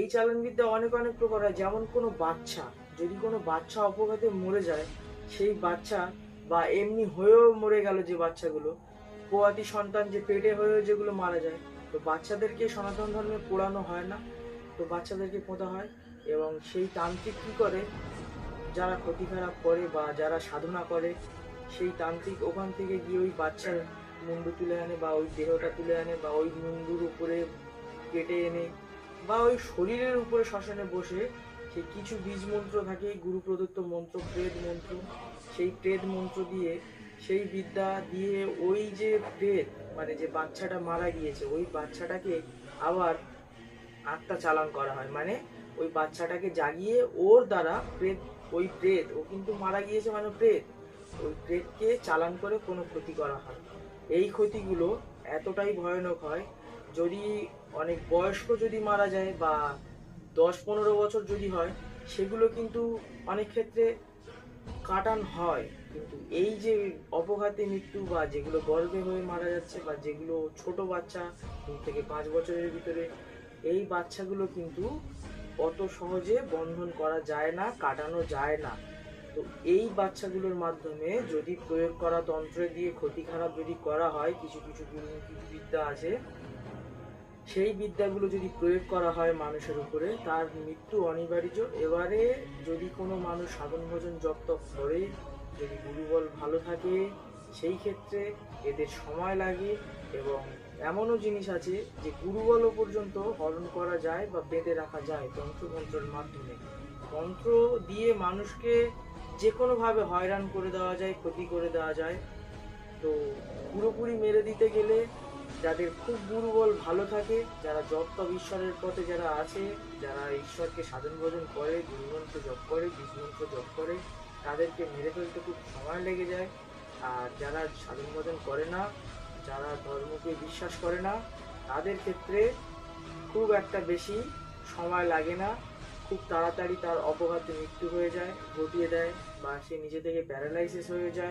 এই চালন বিদ্যা অনেক অনেক প্রকার হয়। যেমন কোনো বাচ্চা, যদি কোনো বাচ্চা অপঘাতে মরে যায়, সেই বাচ্চা বা এমনি হয়েও মরে গেল যে বাচ্চাগুলো, পোয়াতি সন্তান যে পেটে হয়েও যেগুলো মারা যায়, তো বাচ্চাদেরকে সনাতন ধর্মে পোড়ানো হয় না, তো বাচ্চাদেরকে পোঁতা হয় এবং সেই তান্ত্রিক কী করে? যারা ক্ষতি খারাপ করে বা যারা সাধনা করে, সেই তান্ত্রিক ওখান থেকে গিয়ে ওই বাচ্চার মুন্ডু তুলে আনে বা ওই দেহটা তুলে আনে বা ওই মুন্ডুর উপরে কেটে এনে বা ওই শরীরের উপরে শ্মশানে বসে সেই কিছু বীজ মন্ত্র থাকে গুরু প্রদত্ত মন্ত্র প্রেদ মন্ত্র, সেই প্রেদ মন্ত্র দিয়ে সেই বিদ্যা দিয়ে ওই যে প্রেত মানে যে বাচ্চাটা মারা গিয়েছে, ওই বাচ্চাটাকে আবার আত্মা চালান করা হয়। মানে ওই বাচ্চাটাকে জাগিয়ে ওর দ্বারা প্রেত, ওই প্রেত, ও কিন্তু মারা গিয়েছে মানে প্রেত, ওই প্রেতকে চালান করে কোনো ক্ষতি করা হয় এই ক্ষতিগুলো এতটাই ভয়ানক হয় যদি অনেক বয়স্ক যদি মারা যায় বা দশ পনেরো বছর যদি হয়, সেগুলো কিন্তু অনেক ক্ষেত্রে কাটান হয়। কিন্তু এই যে অপঘাতে মৃত্যু বা যেগুলো গর্ভে হয়ে মারা যাচ্ছে বা যেগুলো ছোট বাচ্চা দু থেকে পাঁচ বছরের ভিতরে, এই বাচ্চাগুলো কিন্তু অত সহজে বন্ধন করা যায় না, কাটানো যায় না। তো এই বাচ্চাগুলোর মাধ্যমে যদি প্রয়োগ করা তন্ত্রে দিয়ে ক্ষতি খারাপ যদি করা হয়, কিছু কিছু বিদ্যা আছে সেই বিদ্যাগুলো যদি প্রয়োগ করা হয় মানুষের উপরে, তার মৃত্যু অনিবার্য। এবারে যদি কোনো মানুষ সাধন ভোজন জপ করে, যদি গুরুবল ভালো থাকে, সেই ক্ষেত্রে এদের সময় লাগে এবং এমনও জিনিস আছে যে গুরুবল পর্যন্ত হরণ করা যায় বা বেঁধে রাখা যায় তন্ত্রমন্ত্রের মাধ্যমে। মন্ত্র দিয়ে মানুষকে যে কোনোভাবে হয়রান করে দেওয়া যায়, ক্ষতি করে দেওয়া যায়। তো পুরোপুরি মেরে দিতে গেলে যাদের খুব গুরুবল ভালো থাকে, যারা জপ তপ ঈশ্বরের পথে যারা আছে, যারা ঈশ্বরকে সাধন ভোজন করে গুরুমন্ত্র জপ করে বীজমন্ত্র জপ করে, তাদেরকে মেরে ফেলতে খুব সময় লেগে যায়। আর যারা সাধন ভোজন করে না, যারা ধর্মকে বিশ্বাস করে না, তাদের ক্ষেত্রে খুব একটা বেশি সময় লাগে না। খুব তাড়াতাড়ি তার অপঘাতে মৃত্যু হয়ে যায়, ঘটিয়ে দেয় বা সে নিজে থেকে প্যারালাইসিস হয়ে যায়।